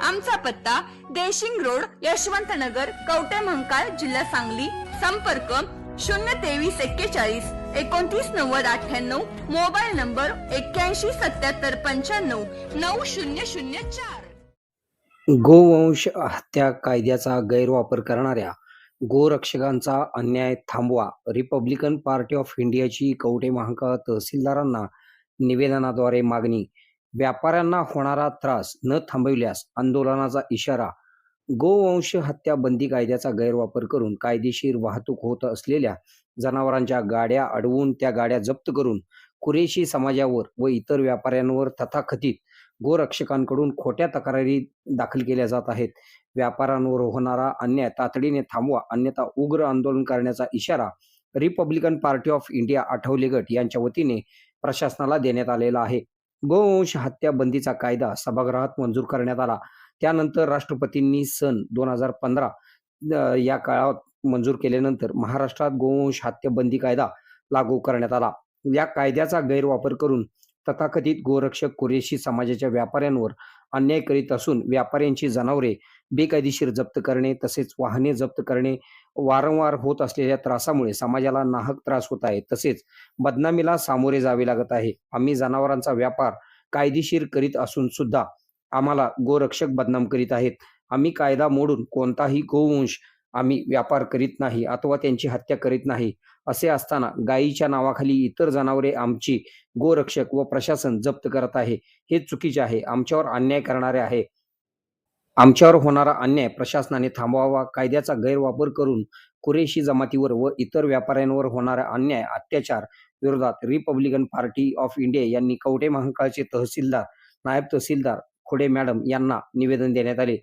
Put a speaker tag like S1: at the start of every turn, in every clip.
S1: आमचा पत्ता देशिंग रोड यशवंत नगर कवटे महंकाळ जिल्हा सांगली. संपर्क शून्य तेवीस एक्केचाळीस एकोणतीस नव्वद अठ्ठ्याण्णव. मोबाईल नंबर एक्क्याऐंशी सत्याहत्तर पंच्याण्णव नऊ शून्य शून्य चार.
S2: गोवंश हत्या कायद्याचा गैरवापर करणाऱ्या गोरक्षकांचा अन्याय थांबवा रिपब्लिकन पार्टी ऑफ इंडियाची कवटे महांकाळ तहसीलदारांना निवेदनाद्वारे मागणी व्यापाऱ्यांना होणारा त्रास न थांबविल्यास आंदोलनाचा इशारा गोवंश हत्या बंदी कायद्याचा गैरवापर करून कायदेशीर वाहतूक होत असलेल्या जनावरांच्या गाड्या अडवून त्या गाड्या जप्त करून कुरेशी समाजावर व इतर व्यापाऱ्यांवर तथाकथित गोरक्षकांकडून खोट्या तक्रारी दाखल केल्या जात आहेत. व्यापाऱ्यांवर होणारा अन्याय तातडीने थांबवा अन्यथा उग्र आंदोलन करण्याचा इशारा Republican Party of India Athawale गट यांच्या वतीने प्रशासनाला देण्यात आलेला आहे. गोवंश हत्या बंदीचा कायदा सभागृहात मंजूर करण्यात आला. त्यानंतर राष्ट्रपतींनी सन दोन हजार पंधरा या काळात मंजूर केल्यानंतर महाराष्ट्रात गोवंश हत्या बंदी कायदा लागू करण्यात आला. या कायद्याचा गैरवापर करून तथाकथित गोरक्षक कुरेशी समाजाच्या व्यापाऱ्यांवर अन्याय करीत असून व्यापाऱ्यांची जनावरे बेकायदेशीर जप्त करणे तसेच वाहने जप्त करणे वारंवार होत असलेल्या त्रासामुळे समाजाला नाहक त्रास होत आहे. तसेच बदनामीला सामोरे जावे लागत आहे. आम्ही जनावरांचा व्यापार कायदेशीर करीत असून सुद्धा आम्हाला गोरक्षक बदनाम करीत आहेत. आम्ही कायदा मोडून कोणताही गोवंश आम्ही व्यापार करीत नाही अथवा त्यांची हत्या करीत नाही असे असताना गायीच्या नावाखाली इतर जनावरे आमची गोरक्षक व प्रशासन जप्त करत आहे. हे चुकीचे आहे. आमच्यावर अन्याय करणारे आहे. आमच्यावर होणारा अन्याय प्रशासनाने थांबवावा कायद्याचा गैरवापर करून कुरेशी जमातीवर व इतर व्यापाऱ्यांवर होणारा अन्याय अत्याचार विरोधात रिपब्लिकन पार्टी ऑफ इंडिया यांनी कवटे महाकाळचे तहसीलदार नायब तहसीलदार खोडे मॅडम यांना निवेदन देण्यात आले.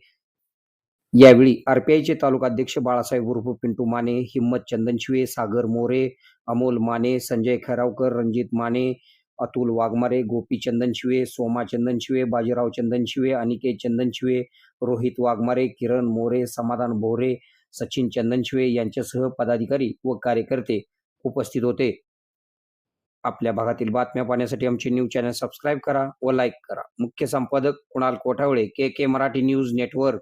S2: यावेळी आरपीआयचे तालुका अध्यक्ष बाळासाहेब उर्फ पिंटू माने हिम्मत चंदनशिवे सागर मोरे अमोल माने संजय खैरावकर रणजित माने अतुल वाघमारे गोपी चंदनशिवे सोमा चंदनशिवे बाजीराव चंदनशिवे अनिकेत चंदनशिवे रोहित वाघमारे किरण मोरे समाधान भोरे सचिन चंदनशिवे यांच्यासह पदाधिकारी व कार्यकर्ते उपस्थित होते. आपल्या भागातील बातम्या पाहण्यासाठी आमचे न्यूज चॅनल सबस्क्राईब करा व लाईक करा. मुख्य संपादक Kunal Kothawale K K Marathi news network.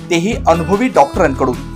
S3: तेही अनुभवी डॉक्टरांकडून.